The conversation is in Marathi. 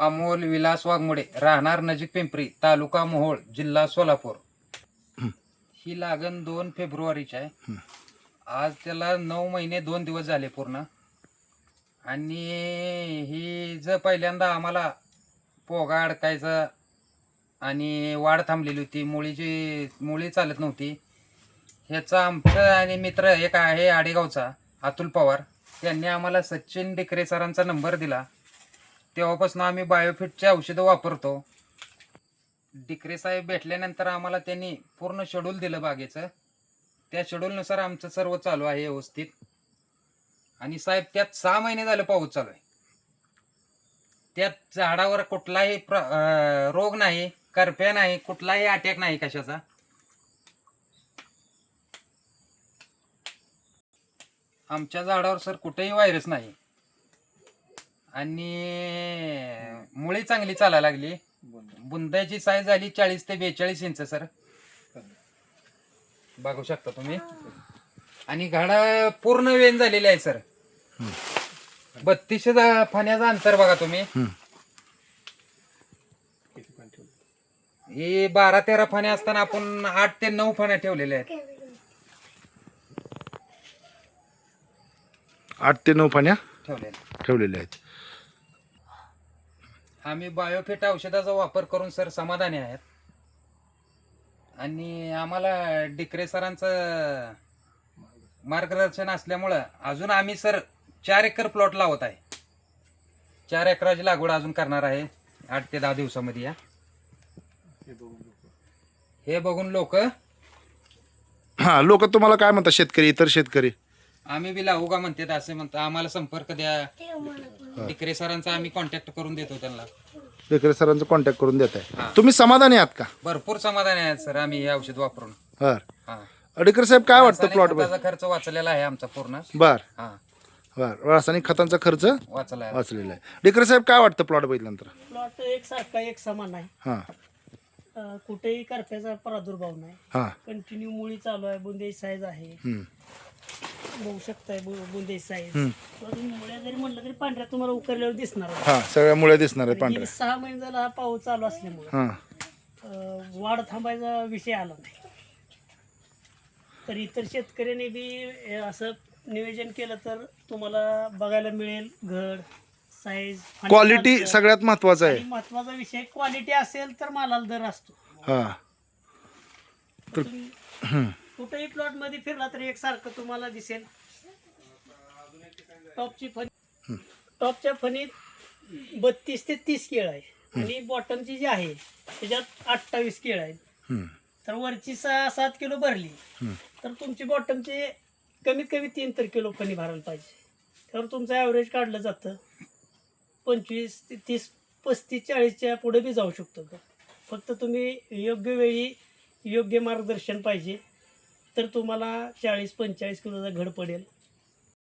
अमोल विलास वाघमोडे राहणार नजीक पिंपरी तालुका मोहोळ जिल्हा सोलापूर. ही लागण दोन फेब्रुवारीची आहे. आज त्याला नऊ महिने दोन दिवस झाले पूर्ण. आणि ही जर पहिल्यांदा आम्हाला पोगा अडकायचा आणि वाढ थांबलेली होती मुळीची मुळी चालत नव्हती ह्याचा आमचं आणि मित्र एक आहे आडेगावचा अतुल पवार. त्यांनी आम्हाला सचिन डिकरे सरांचा नंबर दिला. तेव्हापासून आम्ही बायोफिटचे औषधं वापरतो. डिकरे साहेब भेटल्यानंतर आम्हाला त्यांनी पूर्ण शेड्यूल दिलं बागेचं. त्या शेड्यूलनुसार आमचं सर्व चालू आहे व्यवस्थित. आणि साहेब त्यात सहा महिने झाले पाऊस चालू आहे. त्यात झाडावर कुठलाही प्र अं, रोग नाही करप्या नाही कुठलाही अटॅक नाही कशाचा. आमच्या झाडावर सर कुठेही व्हायरस नाही. आणि मुळी चांगली चालायला लागली. बुंद्याची साईज झाली चाळीस ते बेचाळीस इंच सर. बघू शकता तुम्ही. आणि घाडा पूर्ण वेन झालेली आहे सर. बत्तीसशे फण्याचं अंतर बघा तुम्ही. हे बारा तेरा फण्या असताना आपण आठ ते नऊ फण्या ठेवलेल्या आहेत. आठ ते नऊ पाण्या ठेवलेल्या ठेवलेले आहेत. आम्ही बायोफिट औषधाचा वापर करून सर समाधानी आहेत. आणि आम्हाला डिकरे सरांचं मार्गदर्शन असल्यामुळं अजून आम्ही सर चार एकर प्लॉट लावत आहे. चार एकराची लागवड अजून करणार आहे. आठ ते दहा दिवसामध्ये या. हे बघून लोक हा लोक तुम्हाला काय म्हणतात? शेतकरी इतर शेतकरी? आम्ही बी लावू का म्हणतात असे म्हणतात आम्हाला संपर्क द्या. डिकरे सरांचा आम्ही कॉन्टॅक्ट करून देतो त्यांना. विक्रे सरांचा कॉन्टॅक्ट करून देत हा. आहे तुम्ही समाधानी आहात का? भरपूर समाधानी आहेत सर. आम्ही हे औषध वापरून. बर. हा. अडीकर साहेब काय वाटतं प्लॉट खताचा खर्च वाचलेला आहे आमचा पूर्ण. बर. हा. बर. रासायनिक खतांचा खर्च वाचला आहे. वाचलेला आहे. डिकर साहेब काय वाटतं प्लॉट बघितल्यानंतर? प्लॉट एकसारखा एक समान आहे. हां. अं, कुठेही करप्याचा प्रादुर्भाव नाही. हां. कंटिन्यू मुळी चालू आहे बुंदेज साईज आहे. हम्म. बघू शकताय बु- बुंदेज साईज. मुळ्या जरी तरी पांढऱ्या तुम्हाला उकरल्यावर दिसणार आहे. हां सगळ्या मुळे दिसणार गेली पांढऱ्या. सहा महिने झाला हा पाऊस चालू असल्यामुळे. हां. वाढ थांबायचा विषय आला नाही. तर इतर शेतकऱ्यांनी बी असं नियोजन केलं तर तुम्हाला बघायला मिळेल घड साईज क्वालिटी सगळ्यात महत्वाचं आहे. महत्त्वाचा विषय क्वालिटी असेल तर मालाला दर असतो. हां. कुठेही प्लॉटमध्ये फिरला तरी एकसारखं तुम्हाला दिसेल. टॉपची फणी टॉपच्या फणीत बत्तीस ते तीस केळ आहे. आणि बॉटमची जी आहे त्याच्यात अठ्ठावीस केळ आहेत. हम्म. तर वरची सहा सात किलो भरली. तर तुमची बॉटमची कमीत कमी तीन तर किलो फणी भरायला पाहिजे. त्यावर तुमचं ॲव्हरेज काढलं जातं. पंचवीस ते तीस पस्तीस चाळीसच्या पुढे बी जाऊ शकतो. फक्त तुम्ही योग्य वेळी योग्य मार्गदर्शन पाहिजे. तर तुम्हाला चाळीस पंचेचाळीस किलोचा घड पडेल.